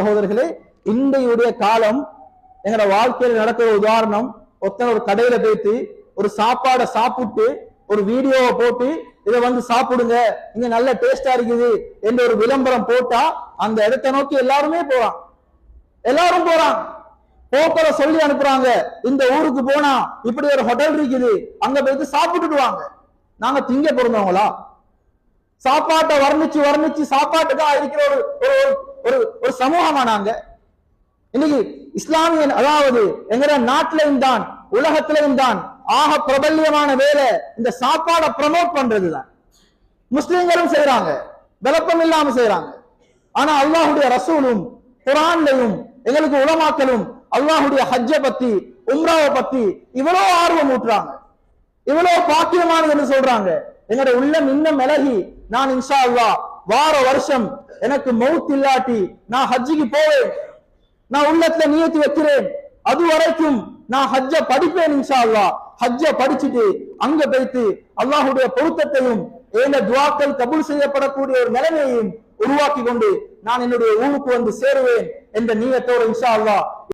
சகோதரர்களே இன்றையுடைய காலம் எங்களோட வாழ்க்கையில் நடக்கிற உதாரணம். ஒருத்தன் ஒரு கடையில போயிட்டு ஒரு சாப்பாடை சாப்பிட்டு ஒரு வீடியோவை போட்டு இதை வந்து சாப்பிடுங்க இங்க நல்ல டேஸ்டா இருக்குது என்ற ஒரு விளம்பரம் போட்டா அந்த இடத்தை நோக்கி எல்லாருமே போறான். எல்லாரும் போறான். போக்கல சொல்லி அனுப்புறாங்க இந்த ஊருக்கு போனா இப்படி ஒரு ஹோட்டல் இருக்குது அங்க போயிட்டு சாப்பிட்டுட்டு வாங்க. நாங்க திங்க பிறந்தவங்களா சாப்பாட்டை வர்ணிச்சு வர்ணிச்சு சாப்பாட்டுக்கா இருக்கிற ஒரு ஒரு சமூகமானாங்க. இன்னைக்கு இஸ்லாமியன் அதாவது எங்கட நாட்டிலையும் தான் உலகத்திலையும் தான் ஆக பிரபல்யமான வேலை இந்த சாப்பாடை ப்ரமோட் பண்றதுதான். முஸ்லிம்களும் செய்யறாங்க விளப்பம் இல்லாம செய்யறாங்க ஆனா அல்லாஹுடைய ரசூலும் குரான்லையும் எங்களுக்கு உலமாக்கலும் அல்லாஹுடைய ஹஜ்ஜ பத்தி உம்ராவை பத்தி இவ்வளவு ஆர்வம் ஊட்டுறாங்க. இவ்வளவு பாக்கியமானது என்று சொல்றாங்க. எங்களுடைய உள்ளம் இன்னும் மிளகி நான் இன்ஷா அல்லா வார வருஷம் எனக்கு மவுத் இல்லாட்டி நான் ஹஜ்ஜிக்கு போவேன். நான் உள்ளத்துல நியத்தி வைக்கிறேன். அது வரைக்கும் நான் ஹஜ்ஜ படிப்பேன் இன்ஷா அல்லாஹ் ஹஜ்ஜ படிச்சுட்டு அங்க போய்த்து அல்லாஹுடைய பொருத்தத்தையும் ஏன துவாக்கள் கபூல் செய்யப்படக்கூடிய ஒரு நிலைமையையும் உருவாக்கி கொண்டு நான் என்னுடைய ஊருக்கு வந்து சேருவேன் என்ற நீயத்தோடு இன்ஷா அல்லாஹ்